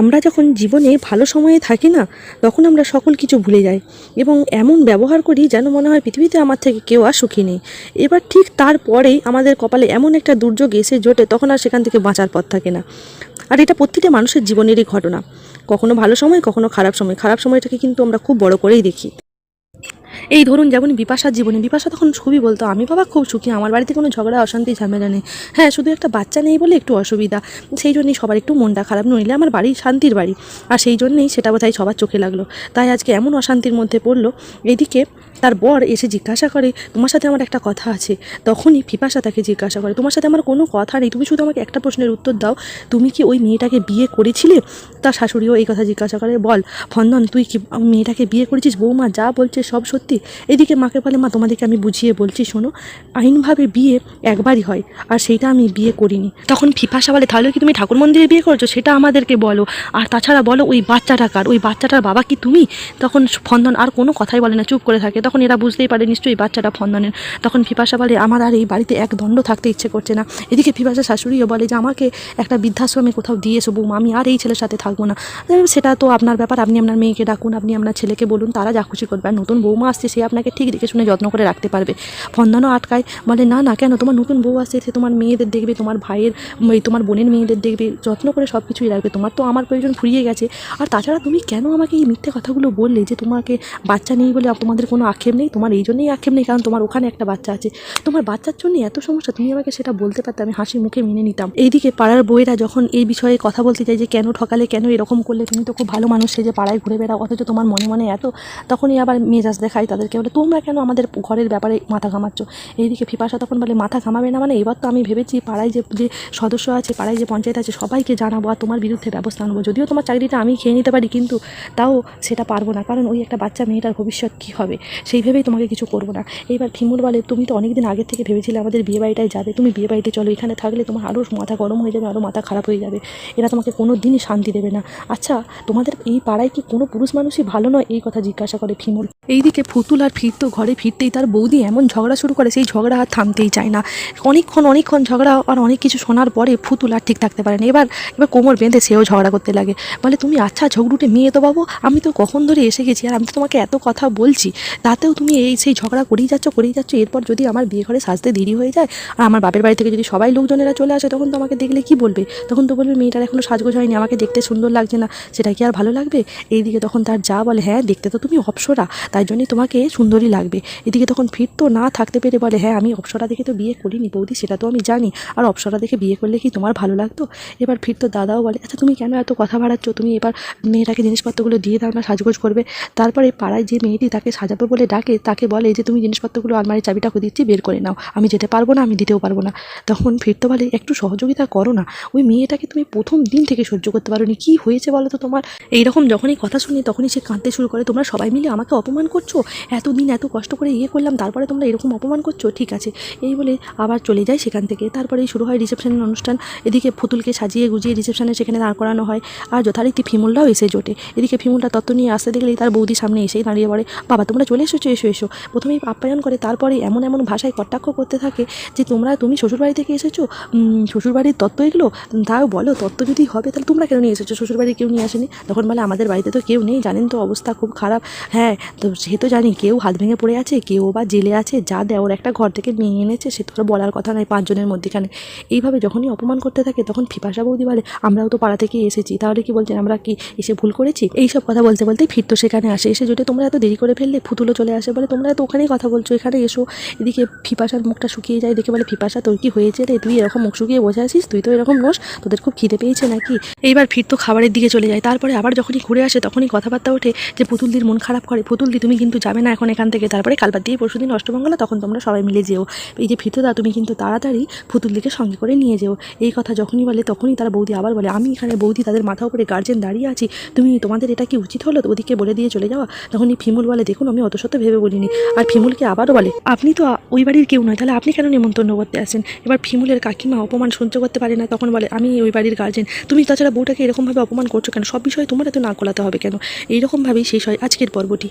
আমরা যখন জীবনে ভালো সময়ে থাকি না, তখন আমরা সকল কিছু ভুলে যাই এবং এমন ব্যবহার করি যেন মনে হয় পৃথিবীতে আমার থেকে কেউ আর সুখী নেই। এবার ঠিক তারপরেই আমাদের কপালে এমন একটা দুর্যোগ এসে জোটে, তখন আর সেখান থেকে বাঁচার পথ থাকে না। আর এটা প্রতিটা মানুষের জীবনেরই ঘটনা। কখনো ভালো সময়, কখনো খারাপ সময়। খারাপ সময়টাকে কিন্তু আমরা খুব বড় করেই দেখি। এই ধরুন যেমন বিপাশার জীবনে, বিপাশা তখন খুবই বলতো, আমি বাবা খুব সুখী, আমার বাড়িতে কোনো ঝগড়া, অশান্তি, ঝামেলা নেই। হ্যাঁ শুধু একটা বাচ্চা নেই বলে একটু অসুবিধা। সেই জন্যই সবার একটু মনটা খারাপ, নইলে আমার বাড়ি শান্তির বাড়ি। আর সেই জন্যেই সেটা বোধহয় সবার চোখে লাগল। তাই আজকে এমন অশান্তির মধ্যে পড়ল। এদিকে তার বর এসে জিজ্ঞাসা করে, তোমার সাথে আমার একটা কথা আছে। তখনই ফিপাসা তাকে জিজ্ঞাসা করে, তোমার সাথে আমার কোনো কথা নেই, তুমি শুধু আমাকে একটা প্রশ্নের উত্তর দাও। তুমি কি ওই মেয়েটাকে বিয়ে করেছিলে? তার শাশুড়িও এই কথা জিজ্ঞাসা করে, বল, ফন্দন, তুই কি মেয়েটাকে বিয়ে করেছিস? বৌমা যা বলছে সব সত্যি? এদিকে মাকে বলে, মা, তোমাদেরকে আমি বুঝিয়ে বলছি, শোনো, আইনভাবে বিয়ে একবারই হয়, আর সেইটা আমি বিয়ে করিনি। তখন ফিফাসা বলে, তাহলে কি তুমি ঠাকুর মন্দিরে বিয়ে করেছ? সেটা আমাদেরকে বলো। আর তাছাড়া বলো, ওই বাচ্চাটা কার? ওই বাচ্চাটার বাবা কি তুমি? তখন ফন্দন আর কোনো কথাই বলে না, চুপ করে থাকে। তখন এরা বুঝতেই পারে নিশ্চয়ই বাচ্চাটা ফন্দনের। তখন ফিফাসা বলে, আমার আর এই বাড়িতে এক দণ্ড থাকতে ইচ্ছে করছে না। এদিকে ফিফাসা শাশুড়িও বলে যে, আমাকে একটা বৃদ্ধাশ্রমে কোথাও দিয়ে এসো বৌমা, আমি আর এই ছেলের সাথে থাকব না। সেটা তো আপনার ব্যাপার, আপনি আপনার মেয়েকে ডাকুন, আপনি আপনার ছেলেকে বলুন, তারা যা খুশি করবে। আর নতুন বৌমা আসছে সে আপনাকে ঠিক দেখে শুনে যত্ন করে রাখতে পারবে। ফন্দনও আটকায় বলে, না না, কেন? তোমার নতুন বউ আসছে, সে তোমার মেয়েদের দেখবে, তোমার ভাইয়ের তোমার বোনের মেয়েদের দেখবে, যত্ন করে সব কিছুই রাখবে। তোমার তো আমার প্রয়োজন ফুরিয়ে গেছে। আর তাছাড়া তুমি কেন আমাকে এই মিথ্যে কথাগুলো বললে যে তোমাকে বাচ্চা নেই বলে তোমাদের কোনো আক্ষেপ নেই? তোমার এই জন্যই আক্ষেপ নেই, কারণ তোমার ওখানে একটা বাচ্চা আছে। তোমার বাচ্চার জন্য এত সমস্যা, তুমি আমাকে সেটা বলতে পারতে, আমি হাসি মুখে মেনে নিতাম। এইদিকে পাড়ার বইয়েরা যখন এই বিষয়ে কথা বলতে চাই যে, কেন ঠকালে, কেন এরকম করলে? তুমি তো খুব ভালো মানুষ, সে যে পাড়ায় ঘুরে বেড়াও, অথচ তোমার মনে মনে এত? তখনই আবার মেজাজ দেখায় তাদেরকে। বলে, তোমরা কেন আমাদের ঘরের ব্যাপারে মাথা ঘামাচ্ছ? এইদিকে ফিপাসা তখন বলে, মাথা ঘামাবে না মানে? এবার তো আমি ভেবেছি পাড়ায় যে যে সদস্য আছে, পাড়ায় যে পঞ্চায়েত আছে, সবাইকে জানাব আর তোমার বিরুদ্ধে ব্যবস্থা নেব যদিও তোমার চাকরিটা আমি খেয়ে নিতে পারি, কিন্তু তাও সেটা পারব না। কারণ ওই একটা বাচ্চা মেয়েটার ভবিষ্যৎ কী হবে? সেই ভেবেই তোমাকে কিছু করব না। এইবার ফিমুর বলে, তুমি তো অনেক দিন আগের থেকে ভেবেছিলে আমাদের বিয়ে বাড়িটায় যাবে। তুমি বিয়ে বাড়িতে চলো, এখানে থাকলে তোমার আরও মাথা গরম হয়ে যাবে আরও মাথা খারাপ হয়ে যাবে। এরা তোমাকে কোনো দিনই শান্তি দেবে না। আচ্ছা তোমাদের এই পাড়ায় কি কোনো পুরুষ মানুষই ভালো নয়? এই কথা জিজ্ঞাসা করে ফিমুল। এইদিকে ফুতুল আর ফিরতো, ঘরে ফিরতেই তার বৌদি এমন ঝগড়া শুরু করে, সেই ঝগড়া আর থামতেই চায় না। অনেকক্ষণ অনেকক্ষণ ঝগড়া আর অনেক কিছু শোনার পরে ফুতুল আর ঠিক থাকতে পারে না। এবার এবার কোমর বেঁধে সেও ঝগড়া করতে লাগে। বলে, তুমি আচ্ছা ঝগড়ুটে মেয়ে তো বাবু, আমি তো কখন ধরে এসে গেছি আর আমি তো তোমাকে এত কথা বলছি। তাতেও তুমি এই, সেই ঝগড়া করেই যাচ্ছ করেই যাচ্ছ। এরপর যদি আমার বিয়ে ঘরে সাজতে দেরি হয়ে যায় আর আমার বাপের বাড়ি থেকে যদি সবাই লোকজনেরা চলে আসে, তখন তো আমাকে দেখলে কি বলবে? তখন তো বলবে, মেয়েটার এখনও সাজগোজ হয়নি, আমাকে দেখতে সুন্দর লাগছে না। সেটা কি আর ভালো লাগবে? এইদিকে তখন তার যা বলে হ্যাঁ দেখতে তো তুমি অপসরা। তাই জন্যই তোমাকে সুন্দরই লাগবে। এদিকে তখন ফির তো না থাকতে পেরে বলে হ্যাঁ আমি অপসরা দেখে তো বিয়ে করিনি বৌদি, সেটা তো আমি জানি। আর অপসরা দেখে বিয়ে করলে কি তোমার ভালো লাগতো? এবার ফির তো দাদাও বলে আচ্ছা তুমি কেন এত কথা বাড়াচ্ছ? তুমি এবার মেয়েটাকে জিনিসপত্রগুলো দিয়ে দাও না সাজগোজ করবে। তারপরে পাড়ায় যে মেয়েটি তাকে সাজাবে বলে ডাকে, তাকে বলে যে, তুমি জিনিসপত্রগুলো আলমারির চাবিটা দিচ্ছি, বের করে নাও। আমি যেতে পারব না, আমি দিতেও পারব না। তখন ফিরতে বলে, একটু সহযোগিতা করো না। ওই মেয়েটাকে তুমি প্রথম দিন থেকে সহ্য করতে পারোনি। কি হয়েছে বলো তো তোমার? এইরকম যখনই কথা শুনি, তখনই সে কাঁদতে শুরু করে, তোমরা সবাই মিলে আমাকে অপমান করছ? এতদিন এত কষ্ট করে ইয়ে করলাম, তারপরে তোমরা এরকম অপমান করছ? ঠিক আছে। এই বলে আবার চলে যায় সেখান থেকে। তারপরেই শুরু হয় রিসেপশনের অনুষ্ঠান। এদিকে পুতুলকে সাজিয়ে গুজিয়ে রিসেপশনে সেখানে দাঁড় করানো হয়। আর যথারীতি ফিমুলরাও এসে জোটে। এদিকে ফিমুলটা তত্ত্ব নিয়ে আসতে দেখলেই তার বৌদি সামনে এসেই দাঁড়িয়ে পড়ে বাবা, তোমরা চলে এসেছ, এসো এসো। প্রথমেই আপ্যায়ন করে, তারপরে এমন এমন ভাষায় কটাক্ষ করতে থাকে যে, তোমরা, তুমি শ্বশুরবাড়ি থেকে এসেছ? শ্বশুরবাড়ির তত্ত্ব এগুলো? তাও বলো, তত্ত্ব যদি হবে, তাহলে তোমরা কেন নিয়ে এসেছ? শ্বশুরবাড়ি কেউ নিয়ে আসেনি? তখন বলে, আমাদের বাড়িতে তো কেউ নেই, জানেন তো অবস্থা খুব খারাপ। হ্যাঁ তো সে তো জানি কেউ হাত ভেঙে পড়ে আছে, কেউ বা জেলে আছে, যা দেওয়ার একটা ঘর থেকে নিয়ে এনেছে, সে তো বলার কথা নয় পাঁচজনের মধ্যেখানে। এইভাবে যখনই অপমান করতে থাকে, তখন ফিপাসা বৌদি বলে, আমরাও তো পাড়া থেকে এসেছি, তাহলে কি বলছেন, আমরা কি এসে ভুল করেছি? এইসব কথা বলতে বলতে ফিরতো সেখানে আসে, এসে জোটে, তোমরা এত দেরি করে ফেললে, ফুতুলো চলে আসে বলে, তোমরা তো ওখানেই কথা বলছো, এখানে এসো। এদিকে ফিপাসার মুখটা শুকিয়ে যায়, দেখে বলে, ফিপাসা, তোর কি হয়েছে রে? তুই এরকম মুখ শুকিয়ে বসে আছিস, তুই তো এরকম নোস, তোদের খুব খিদে পেয়েছে নাকি? এইবার ফিরতো খাবারের দিকে চলে যায়, তারপরে আবার যখনই ঘুরে আসে, তখনই কথাবার্তা ওঠে যে, পুতুলদির মন খারাপ করে, পুতুলদি, তুমি কিন্তু যাবে না এখন এখান থেকে। তারপরে কালবার দিয়ে পরশু দিন অষ্টমঙ্গলা, তখন তোমরা সবাই মিলে যেও। এই যে ফিরতোদা তুমি কিন্তু তাড়াতাড়ি পুতুলদিকে সঙ্গে করে নিয়ে যেও। এই কথা যখনই বলে, তখনই তারা বৌদি আবার বলে, আমি এখানে বৌদি, তাদের মাথা উপরে গার্জেন দাঁড়িয়ে আছি। তুমি তোমাদের এটা কি উচিত হলো? ওদিকে বলে দিয়ে চলে যাওয়া? তখনই ফিমুল বলে, দেখুন, আমি অত শত ভেবে বলিনি। আর ফিমুলকে আবারও বলে, আপনি তো ওই বাড়ির কেউ নয়, তাহলে আপনি কেন নিমন্ত্রণ করতে আসেন? এবার ফিমুলের কাকিমা অপমান সহ্য করতে পারে না, তখন বলে, আমি ওই বাড়ির গার্জেন তুমি তাছাড়া বউটাকে এরকমভাবে অপমান করছ কেন? সব বিষয়ে তোমার এত না গোলাতে হবে কেন? এইরকমভাবেই শেষ হয় আজকের পর্বটি।